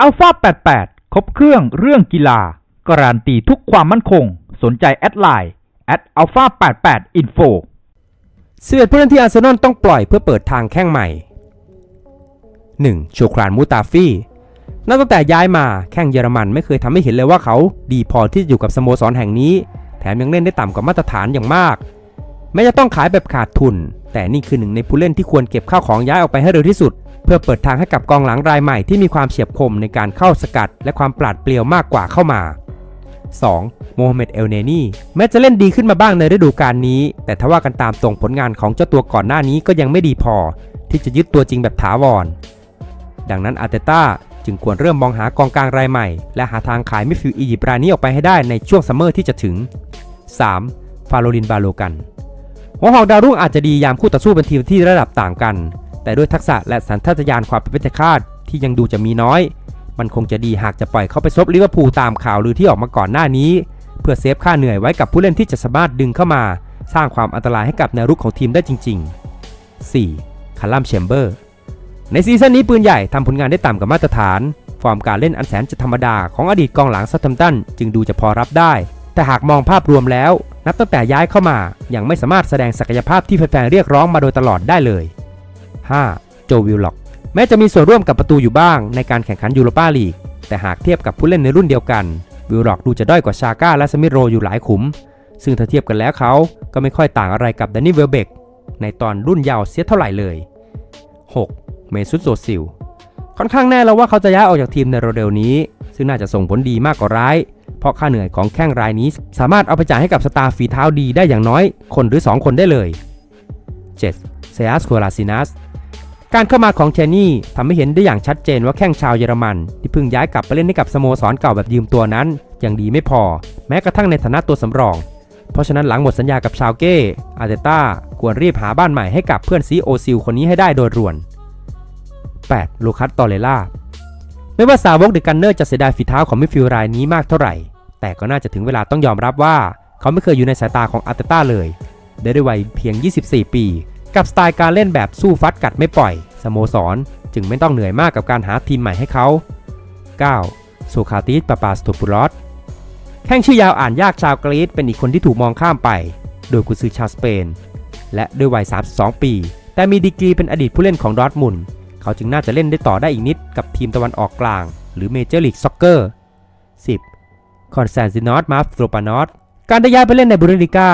อัลฟา88 ครบเครื่องเรื่องกีฬา การันตีทุกความมั่นคง สนใจแอดไลน์แอดอัลฟา88 info 11ผู้เล่นที่อาร์เซนอลต้องปล่อยเพื่อเปิดทางแข้งใหม่ 1. โชครานมูตาฟี่นับตั้งแต่ย้ายมาแข้งเยอรมันไม่เคยทำให้เห็นเลยว่าเขา ดีพอที่จะอยู่กับสโมสรแห่งนี้ แถมยังเล่นได้ต่ำกว่ามาตรฐานอย่างมากแม้จะต้องขายแบบขาดทุน แต่นี่คือหนึ่งในผู้เล่นที่ควรเก็บข้าวของย้ายออกไปให้เร็วที่สุด เพื่อเปิดทางให้กับกองหลังรายใหม่ที่มีความเฉียบคมในการเข้าสกัด และความปราดเปรียวมากกว่าเข้ามา 2. โมฮัมเหม็ดเอลเนนีแม้จะเล่นดีขึ้นมาบ้างในฤดูกาลนี้ แต่ถ้าว่ากันตามตรงผลงานของเจ้าตัวก่อนหน้านี้ก็ยังไม่ดีพอ ที่จะยึดตัวจริงแบบถาวร ดังนั้นอาร์เตต้าจึงควรเริ่มมองหากองกลางรายใหม่ และหาทางขายมิฟิลอียิปต์รายนี้ออกไปให้ได้ในช่วงซัมเมอร์ที่จะถึง 3. ฟาโรลินบาโลกัน หัวหอกดาวรุ่งอาจจะดียามคู่ต่อสู้เป็นทีมที่ระดับต่างกัน แต่ด้วยทักษะและสัญชาตญาณความเป็นไปได้คาดที่ยังดูจะมีน้อย มันคงจะดีหากจะปล่อยเขาไปซบลิเวอร์พูลตามข่าวลือที่ออกมาก่อนหน้านี้ เพื่อเซฟค่าเหนื่อยไว้กับผู้เล่นที่จะสามารถดึงเข้ามา สร้างความอันตรายให้กับแนวรุกของทีมได้จริง ๆ 4. คาร์ลัมแชมเบอร์ในซีซั่นนี้ปืนใหญ่ทำผลงานได้ต่ำกว่ามาตรฐาน ฟอร์มการเล่นอันแสนจะธรรมดาของอดีตกองหลังซัตทัมตันจึงดูจะพอรับได้ แต่หากมองภาพรวมแล้ว นับตั้งแต่ย้ายเข้ามายังไม่สามารถแสดงศักยภาพที่แฟนๆเรียกร้องมาโดยตลอดได้เลย 5. โจวิลล็อก แม้จะมีส่วนร่วมกับประตูอยู่บ้างในการแข่งขันยูโรปาลีก แต่หากเทียบกับผู้เล่นในรุ่นเดียวกัน วิลล็อกดูจะด้อยกว่าชาก้าและสมิโรอยู่หลายขุม ซึ่งถ้าเทียบกันแล้วเขาก็ไม่ค่อยต่างอะไรกับแดนนี่เวลเบกในตอนรุ่นเยาว์เสียเท่าไหร่เลย 6. เมซุตโซซิลค่อนข้างแน่แล้วว่าเขาจะย้ายออกจากทีมในเร็วๆนี้ ซึ่งน่าจะส่งผลดีมากกว่าร้าย เพราะค่าเหนื่อยของแข้งรายนี้ สามารถเอาไปจ่ายให้กับสตาร์ฝีเท้าดีได้อย่างน้อย คนหรือ 2 คนได้เลย 7. เซอัสโคลาซินัสการเข้ามาของเชนนี่ทำให้เห็นได้อย่างชัดเจนว่าแข้งชาวเยอรมัน ที่เพิ่งย้ายกลับไปเล่นให้กับสโมสรเก่าแบบยืมตัวนั้น ยังดีไม่พอ แม้กระทั่งในฐานะตัวสำรอง เพราะฉะนั้นหลังหมดสัญญากับชาวเก้อาเตต้าควรรีบหาบ้านใหม่ให้กับเพื่อนซีโอซิลคนนี้ให้ได้โดยด่วน 8. ลูคัสตอเรล่าไม่ว่าสาวกเดกันเนอร์จะเสียดายฝีเท้าของมิฟิลรายนี้มากเท่าไหร่ แต่ก็น่าจะถึงเวลาต้องยอมรับว่า เขาไม่เคยอยู่ในสายตาของอาร์เตต้าเลย ได้ด้วยวัยเพียง 24 ปี กับสไตล์การเล่นแบบสู้ฟัดกัดไม่ปล่อย สโมสร จึงไม่ต้องเหนื่อยมากกับการหาทีมใหม่ให้เขา 9. โซคาติสปาปาสโตปูลอสแข้งชื่อยาวอ่านยากชาวกรีซเป็นอีกคนที่ถูกมองข้ามไป โดยกุซือชาวสเปน และด้วยวัย 32 ปี แต่มีดีกรีเป็นอดีตผู้เล่นของดอร์ทมุนเขาจึงน่าจะเล่นได้ต่อได้อีกนิดกับทีมตะวันออกกลาง หรือเมเจอร์ลีกซ็อกเกอร์ 10. คอนแซนซินอสมาฟโตรปานอสการได้ย้ายไปเล่นในบุริลิก้า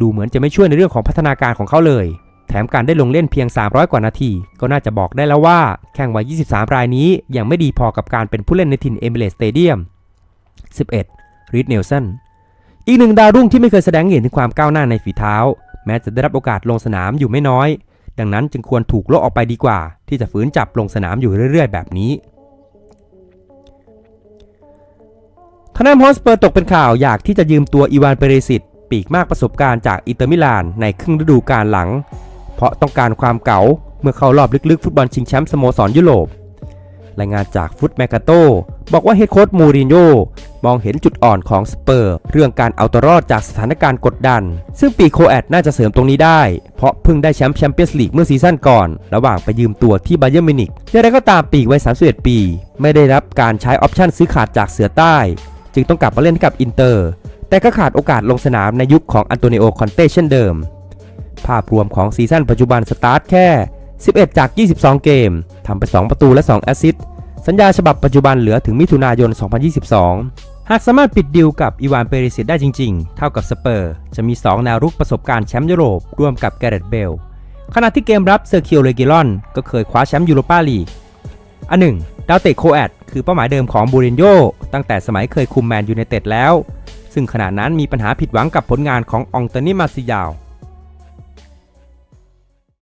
ดูเหมือนจะไม่ช่วยในเรื่องของพัฒนาการของเขาเลย แถมการได้ลงเล่นเพียง 300 กว่านาที ก็น่าจะบอกได้แล้วว่าแข่งวัย 23 รายนี้ยังไม่ดีพอกับการเป็นผู้เล่นในถิ่นเอมิเรตสเตเดียม 11. รีดเนลสันอีกหนึ่งดาวรุ่งที่ไม่เคยแสดงเห็นถึงความก้าวหน้าในฝีเท้า แม้จะได้รับโอกาสลงสนามอยู่ไม่น้อย ดังนั้นจึงควรถูกโละออกไปดีกว่า ที่จะฝืนจับลงสนามอยู่เรื่อย ๆ แบบนี้ ทนามฮอสเปอร์ตกเป็นข่าวอยากที่จะยืมตัวอีวานเปเรซิตปีกมากประสบการณ์จากอิเตอร์มิลานในครึ่งฤดูกาลหลัง เพราะต้องการความเก๋าเมื่อเข้ารอบลึกๆ ฟุตบอลชิงแชมป์สโมสรยุโรป รายงานจากฟุตแมกาโตบอกว่าเฮดโค้ชมูรินโญ่มองเห็นจุดอ่อนของสเปอร์ เรื่องการเอาตัวรอดจากสถานการณ์กดดัน ซึ่งปีโคแอดน่าจะเสริมตรงนี้ได้ เพราะเพิ่งได้แชมป์แชมเปี้ยนส์ลีกเมื่อซีซั่นก่อน ระหว่างไปยืมตัวที่บาเยิร์มิวนิกอย่างไรก็ตามปีกวัย31 ปี ไม่ได้รับการใช้ออปชั่นซื้อขาดจากเสือใต้ จึงต้องกลับมาเล่นกับอินเตอร์ แต่ก็ขาดโอกาสลงสนามในยุคของอันโตนิโอคอนเต้เช่นเดิม ภาพรวมของซีซั่นปัจจุบันสตาร์ทแค่ 11 จาก 22 เกมทำไป 2 ประตูและ 2 แอสซิสต์สัญญาฉบับปัจจุบันเหลือถึงมิถุนายน 2022 หากสามารถปิดดิวกับอีวานเปริสิตได้จริง ๆ เท่ากับสเปอร์ จะมี 2 แนวรุกประสบการณ์แชมป์ยุโรปร่วมกับแกเรตเบลขณะที่เกมรับเซอร์คิโอเรกิลอนก็เคยคว้าแชมป์ยูโรปาลีกอันหนึ่ง ดาวเตะโคแอดคือเป้าหมายเดิมของบูรินโญ่ตั้งแต่สมัยเคยคุมแมนยูไนเต็ดแล้ว ซึ่งขณะนั้นมีปัญหาผิดหวังกับผลงานขององเตนิมาซิยาว